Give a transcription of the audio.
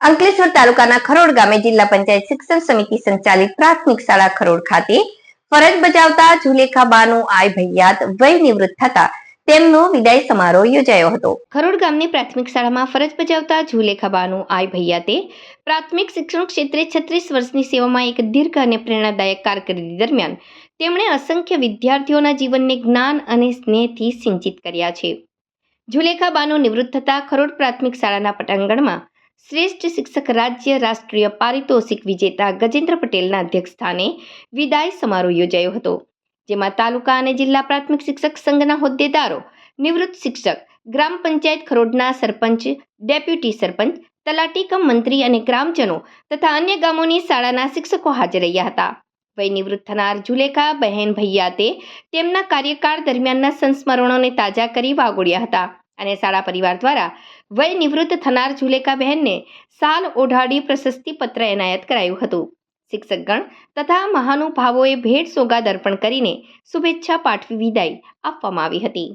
અંકલેશ્વર તાલુકાના ખરોડ ગામે જિલ્લા પંચાયત શિક્ષણ સમિતિ સંચાલિત પ્રાથમિક શાળા ખરોડ ખાતે ફરજ બજાવતા જુલેખા બાનું આય ભૈયાત વય નિવૃત્ત થતા તેમનો વિદાય સમારોહ યોજાયો હતો. ખરોડ ગામની પ્રાથમિક શાળામાં ફરજ બજાવતા ઝુલેખાબાનું આય ભૈયાતે પ્રાથમિક શિક્ષણ ક્ષેત્રે છત્રીસ વર્ષની સેવામાં એક દીર્ઘ અને પ્રેરણાદાયક કારકિર્દી દરમિયાન તેમણે અસંખ્ય વિદ્યાર્થીઓના જીવનને જ્ઞાન અને સ્નેહથી સિંચિત કર્યા છે. જુલેખાબાનું નિવૃત્ત થતા ખરોડ પ્રાથમિક શાળાના પટાંગણમાં શ્રેષ્ઠ શિક્ષક રાજ્ય રાષ્ટ્રીય પારિતોષિક વિજેતા ગજેન્દ્ર પટેલના અધ્યક્ષસ્થાને વિદાય સમારોહ યોજાયો હતો, જેમાં તાલુકા અને જિલ્લા પ્રાથમિક શિક્ષક સંઘના હોદ્દેદારો, નિવૃત્ત શિક્ષક, ગ્રામ પંચાયત ખરોડના સરપંચ, ડેપ્યુટી સરપંચ, તલાટી કમ મંત્રી અને ગ્રામજનો તથા અન્ય ગામોની શાળાના શિક્ષકો હાજર રહ્યા હતા. વય નિવૃત્ત થનાર ઝુલેખા બહેન ભૈયાતે તેમના કાર્યકાળ દરમિયાનના સંસ્મરણોને તાજા કરી વાગોળ્યા હતા. અને શાળા પરિવાર દ્વારા વય નિવૃત્ત થનાર જુલેકાબહેનને સાલ ઓઢાડી પ્રશસ્તિ પત્ર એનાયત કરાયું હતું. શિક્ષકગણ તથા મહાનુભાવોએ ભેટ સોગાદ અર્પણ કરીને શુભેચ્છા પાઠવી વિદાય આપવામાં આવી હતી.